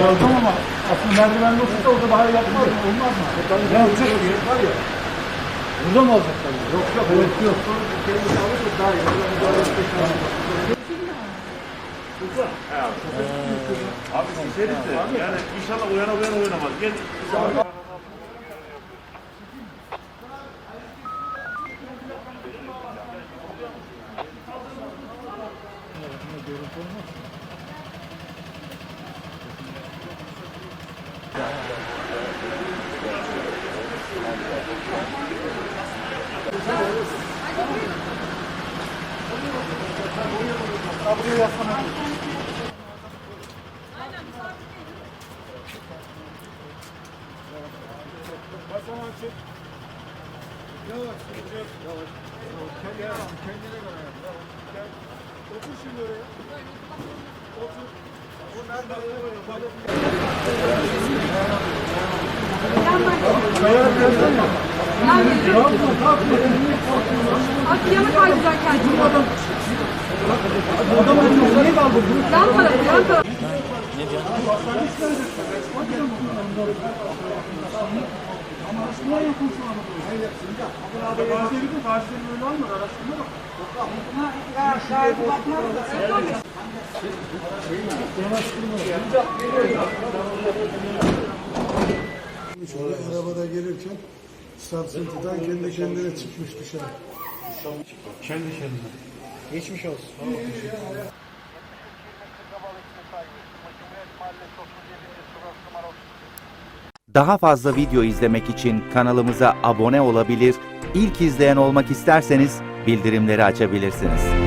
Yazdım ama aslında merdivenli olsa orada bahar yapmaz mı? Olmaz mı? Yapacak ki? Var ya. Burada mı alacaklar? Yok yok. Yok yok. Kendisi alırsa daha iyi. Abi sizleriz de yani inşallah uyana uyana oynamaz. Gel. Buraya yaslanmak. Basamak çek. Yavaş, yavaş, yavaş. Kendine bak, kendine. Yavaş. Gel. Otur şimdi oraya. Otur. Bu nerede? Abi yana kaydıran kendini. Adam acıyor. Niye kaldırdın? Yan tarafı, yan tarafı. Ama aslında yakın şu anda. Hayır yapsın ya. Abi Karşıları karşıları böyle olmadı. Araştırma bak. Şöyle arabada gelirken sarsıntıdan kendi kendine çıkmış dışarı. Kendi kendine. Geçmiş olsun. Daha fazla video izlemek için kanalımıza abone olabilir, ilk izleyen olmak isterseniz bildirimleri açabilirsiniz.